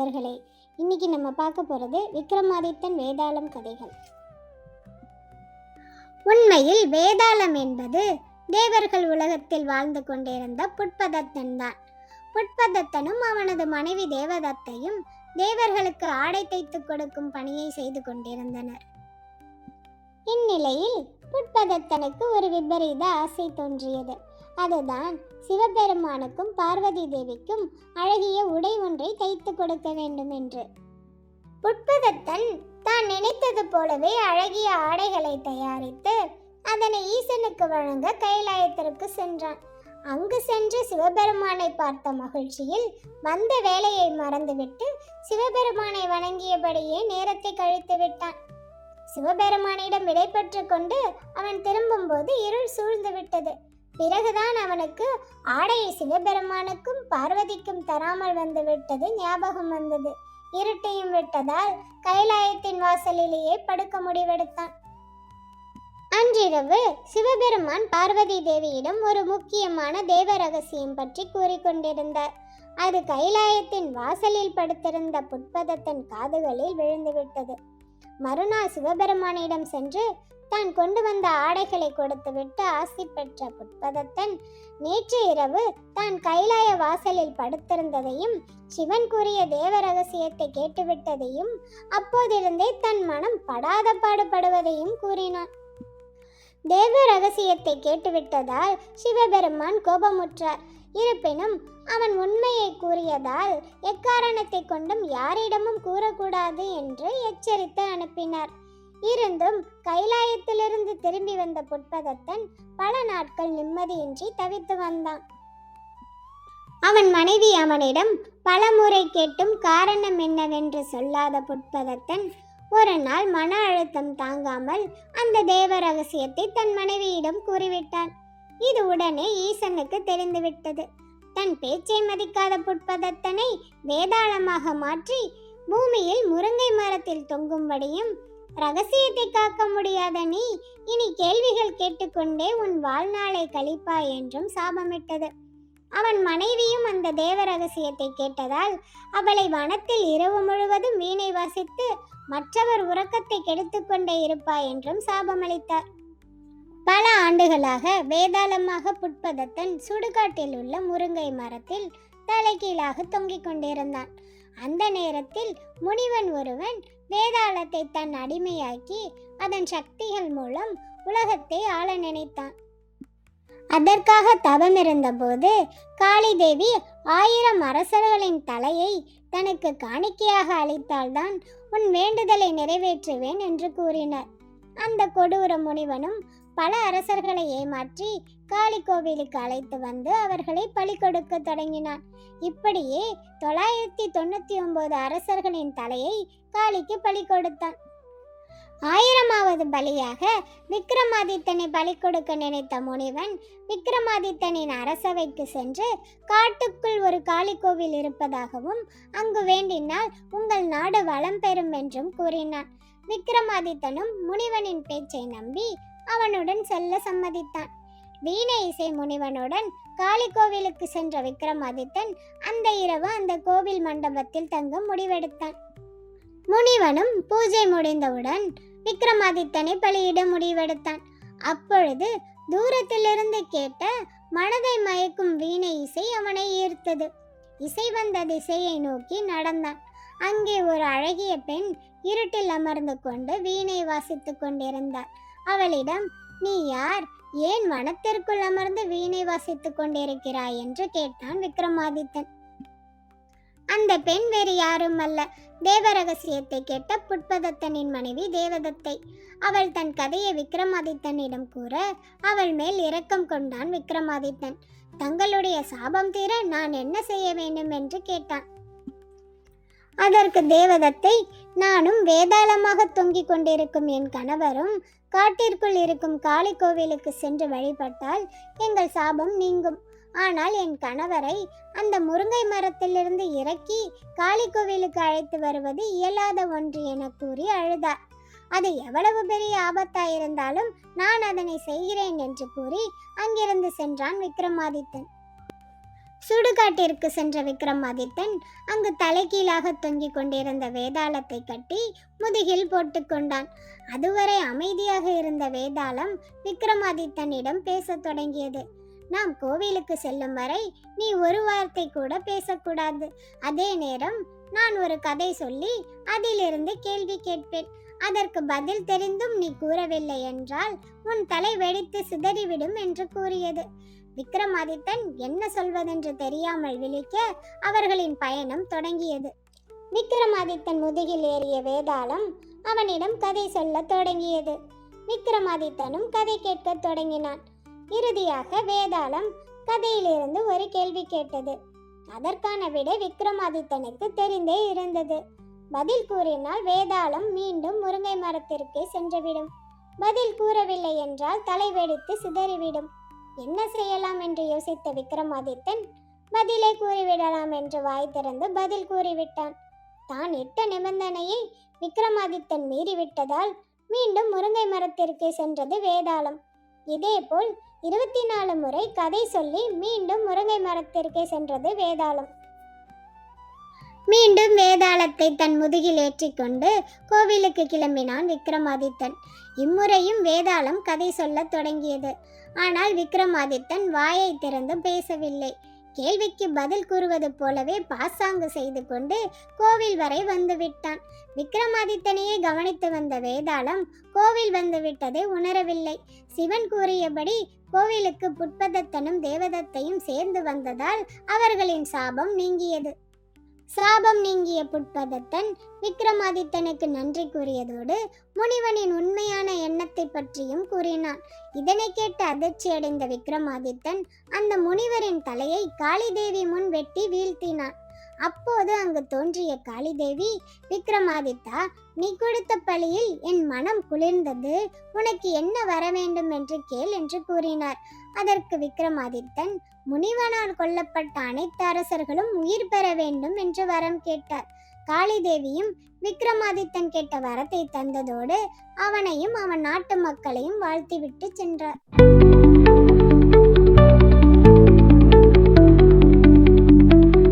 நண்பர்களே இன்னைக்கு நம்ம பார்க்க போகிறது விக்ரமாதித்தன் வேதாளம் கதைகள். உண்மையில் வேதாளம் என்பது தேவர்கள் உலகத்தில் வாழ்ந்து கொண்டிருந்த புட்பதத்தன் தான். புட்பதத்தனும் அவனது மனைவி தேவதத்தையும் தேவர்களுக்கு ஆடை தைத்து கொடுக்கும் பணியை செய்து கொண்டிருந்தனர். இந்நிலையில் புட்பதத்தனுக்கு ஒரு விபரீத ஆசை தோன்றியது. அதுதான் சிவபெருமானுக்கும் பார்வதி தேவிக்கும் அழகிய உடை ஒன்றை தைத்து கொடுக்க வேண்டும் என்று. புட்பதத்தன் தான் நினைத்தது போலவே அழகிய ஆடைகளை தயாரித்து அதனை ஈசனுக்கு வழங்க கைலாயத்திற்கு சென்றான். அங்கு சென்று சிவபெருமானை பார்த்த மகிழ்ச்சியில் வந்த வேலையை மறந்துவிட்டு சிவபெருமானை வணங்கியபடியே நேரத்தை கழித்து விட்டான். சிவபெருமானிடம் விடைபெற்று கொண்டு அவன் திரும்பும்போது இருள் சூழ்ந்து விட்டது. பிறகுதான் அவனுக்கு ஆடையை சிவபெருமானுக்கும் பார்வதிக்கும் தராமல் வந்து விட்டது ஞாபகம் வந்தது. இருட்டையும் விட்டதால் கைலாயத்தின் வாசலிலேயே படுக்க முடிவெடுத்தான். அன்றிரவு சிவபெருமான் பார்வதி தேவியிடம் ஒரு முக்கியமான தேவ ரகசியம் பற்றி கூறிக்கொண்டிருந்தார். அது கைலாயத்தின் வாசலில் படுத்திருந்த புட்பதத்தன் காதுகளில் விழுந்துவிட்டது மறுநாள் சிவபெருமானிடம் சென்று தான் கொண்டு வந்த ஆடைகளை கொடுத்துவிட்டு ஆசி பெற்ற புட்பதத்தன் நேற்று இரவு தான் கைலாய வாசலில் படுத்திருந்ததையும் சிவன் கூறிய தேவ ரகசியத்தை கேட்டுவிட்டதையும் அப்போதிருந்தே தன் மனம் படாத பாடுபடுவதையும் கூறினான். தேவ ரகசியத்தை கேட்டுவிட்டதால் சிவபெருமான் கோபமுற்றார். இருப்பினும் அவன் உண்மையை கூறியதால் எக்காரணத்தை கொண்டும் யாரிடமும் கூறக்கூடாது என்று எச்சரித்து அனுப்பினார். இருந்தும் கைலாயத்திலிருந்து திரும்பி வந்த புட்பதத்தன் பல நாட்கள் நிம்மதியின்றி தவித்து வந்தான். அவன் மனைவி அவனிடம் பல முறை கேட்டும் காரணம் என்னவென்று சொல்லாத புட்பதத்தன் ஒரு நாள் மன அழுத்தம் தாங்காமல் அந்த தேவ ரகசியத்தை தன் மனைவியிடம் கூறிவிட்டான். இது உடனே ஈசனுக்கு தெரிந்துவிட்டது. தன் பேச்சை மதிக்காத புட்பதத்தனை வேதாளமாக மாற்றி பூமியில் முருங்கை மரத்தில் தொங்கும்படியும் ரகசியத்தை காக்க முடியாத நீ இனி கேள்விகள் கேட்டுக்கொண்டே உன் வாழ்நாளை கழிப்பாய் என்றும் சாபமிட்டது. அவன் மனைவியும் அந்த தேவ ரகசியத்தை கேட்டதால் அவளை வனத்தில் இரவு முழுவதும் வீணை வாசித்து மற்றவர் உறக்கத்தை கெடுத்துக்கொண்டே இருப்பாய் என்றும் சாபமளித்தார். பல ஆண்டுகளாக வேதாளமாக புட்பதத்தன் சுடுகாட்டில் உள்ள முருங்கை மரத்தில் தலைகீழாக தொங்கிக் கொண்டிருந்தான். அந்த நேரத்தில் முனிவன் ஒருவன் வேதாளத்தை தன் அடிமையாக்கி அதன் சக்திகள் மூலம் உலகத்தை ஆள நினைத்தான். அதற்காக தவம் இருந்தபோது காளிதேவி ஆயிரம் அரசர்களின் தலையை தனக்கு காணிக்கையாக அளித்தால்தான் உன் வேண்டுதலை நிறைவேற்றுவேன் என்று கூறினார். அந்த கொடூர முனிவனும் பல அரசர்களை ஏமாற்றி காளி கோவிலுக்கு அழைத்து வந்து அவர்களை பலி கொடுக்க தொடங்கினான். இப்படியே தொள்ளாயிரத்தி தொண்ணூத்தி ஒன்பது அரசர்களின் தலையை காளிக்கு பலி கொடுத்தான். ஆயிரமாவது பலியாக விக்ரமாதித்தனை பலி கொடுக்க நினைத்த முனிவன் விக்ரமாதித்தனின் அரசவைக்கு சென்று காட்டுக்குள் ஒரு காளி கோவில் இருப்பதாகவும் அங்கு வேண்டினால் உங்கள் நாடு வளம் பெறும் என்றும் கூறினான். விக்ரமாதித்தனும் முனிவனின் பேச்சை நம்பி அவனுடன் செல்ல சம்மதித்தான். வீணை இசை முனிவனுடன் காளி கோவிலுக்கு சென்ற விக்ரமாதித்தன் அந்த இரவு அந்த கோவில் மண்டபத்தில் தங்க முடிவெடுத்தான். முனிவனும் பூஜை முடிந்தவுடன் விக்ரமாதித்தனை பலியிட முடிவெடுத்தான். அப்பொழுது தூரத்திலிருந்து கேட்ட மனதை மயக்கும் வீணை இசை அவனை ஈர்த்தது. இசை வந்த திசையை நோக்கி நடந்தான். அங்கே ஒரு அழகிய பெண் இருட்டில் அமர்ந்து கொண்டு வீணை வாசித்து கொண்டிருந்தார் அவளிடம் நீ யார்? ஏன் வனத்திற்குள் அமர்ந்து வீணை வாசித்துக் கொண்டிருக்கிறாய் என்று கேட்டான் விக்ரமாதித்தன். அந்த பெண் வேறு யாரும் அல்ல. தேவரகசியத்தை கேட்ட புட்பதத்தனின் மனைவி தேவதத்தை. அவள் தன் கதையை விக்ரமாதித்தனிடம் கூற அவள் மேல் இரக்கம் கொண்டான் விக்ரமாதித்தன். தங்களுடைய சாபம் தீர நான் என்ன செய்ய வேண்டும் என்று கேட்டான். அதற்கு தேவதத்தை நானும் வேதாளமாக தொங்கிக் கொண்டிருக்கும் என் கணவரும் காட்டிற்குள் இருக்கும் காளி கோவிலுக்கு சென்று வழிபட்டால் எங்கள் சாபம் நீங்கும். ஆனால் என் கணவரை அந்த முருங்கை மரத்திலிருந்து இறக்கி காளி கோவிலுக்கு அழைத்து வருவது இயலாத ஒன்று என கூறி அழுதார். அது எவ்வளவு பெரிய ஆபத்தாயிருந்தாலும் நான் அதனை செய்கிறேன் என்று கூறி அங்கிருந்து சென்றான் விக்ரமாதித்தன். சுடுகாட்டிற்கு சென்ற விக்ரமாதித்தன் அங்கு தலைகீழாக தொங்கிக் கொண்டிருந்த வேதாளத்தை கட்டி முதுகில் போட்டுக்கொண்டான் அதுவரை அமைதியாக இருந்த வேதாளம் விக்ரமாதித்தனிடம் பேசத் தொடங்கியது. நாம் கோவிலுக்கு செல்லும் வரை நீ ஒரு வார்த்தை கூட பேசக்கூடாது. அதே நேரம் நான் ஒரு கதை சொல்லி அதிலிருந்து கேள்வி கேட்பேன். அதற்கு பதில் தெரிந்தும் நீ கூறவில்லை என்றால் உன் தலை வெடித்து சிதறிவிடும் என்று கூறியது. விக்ரமாதித்தன் என்ன சொல்வதென்று தெரியாமல் விழிக்க அவர்களின் பயணம் தொடங்கியது. விக்ரமாதித்தன் முதுகில் ஏறிய வேதாளம் அவனிடம் கதை சொல்ல தொடங்கியது. விக்ரமாதித்தனும் கதை கேட்கத் தொடங்கினான். இறுதியாக வேதாளம் கதையிலிருந்து ஒரு கேள்வி கேட்டது. அதற்கான விடை விக்ரமாதித்தனுக்கு தெரிந்தே இருந்தது. பதில் கூறினால் வேதாளம் மீண்டும் முருங்கை மரத்திற்கே சென்றுவிடும். பதில் கூறவில்லை என்றால் தலை வெடித்து சிதறிவிடும். என்ன செய்யலாம் என்று யோசித்த விக்ரமாதித்தன் பதிலை கூறிவிடலாம் என்று வாய் திறந்து பதில் கூறிவிட்டான். தான் இட்ட நிபந்தனையை விக்ரமாதித்தன் மீறிவிட்டதால் மீண்டும் முருங்கை மரத்திற்கு சென்றது வேதாளம். இதேபோல் இருபத்தி நாலு முறை கதை சொல்லி மீண்டும் முருங்கை மரத்திற்கு சென்றது வேதாளம். மீண்டும் வேதாளத்தை தன் முதுகில் ஏற்றிக்கொண்டு கோவிலுக்கு கிளம்பினான் விக்ரமாதித்தன். இம்முறையும் வேதாளம் கதை சொல்லத் தொடங்கியது. ஆனால் விக்ரமாதித்தன் வாயை திறந்து பேசவில்லை. கேள்விக்கு பதில் கூறுவது போலவே பாசாங்கு செய்து கொண்டு கோவில் வரை வந்துவிட்டான் விக்ரமாதித்தனையே கவனித்து வந்த வேதாளம் கோவில் வந்துவிட்டதை உணரவில்லை. சிவன் கூறியபடி கோவிலுக்கு புட்பதத்தனும் தேவதத்தையும் சேர்ந்து வந்ததால் அவர்களின் சாபம் நீங்கியது. சாபம் நீங்கிய புட்பதத்தன் விக்ரமாதித்தனுக்கு நன்றி கூறியதோடு முனிவனின் உண்மையான எண்ணத்தை பற்றியும் கூறினான். இதனை கேட்டு அதிர்ச்சியடைந்த விக்ரமாதித்தன் அந்த முனிவரின் தலையை காளிதேவி முன் வெட்டி வீழ்த்தினான். அப்போது அங்கு தோன்றிய காளிதேவி விக்ரமாதித்தா நீ கொடுத்த பழியில் என் மனம் குளிர்ந்தது. உனக்கு என்ன வர வேண்டும் என்று கேள் என்று கூறினார். அதற்கு விக்ரமாதித்தன் முனிவனால் கொல்லப்பட்ட அனைத்து அரசர்களும் உயிர் பெற வேண்டும் என்று வரம் கேட்டார். காளிதேவியும் விக்ரமாதித்தன் கேட்ட வரத்தை தந்ததோடு அவனையும் அவன் நாட்டு மக்களையும் வாழ்த்திவிட்டு சென்றார்.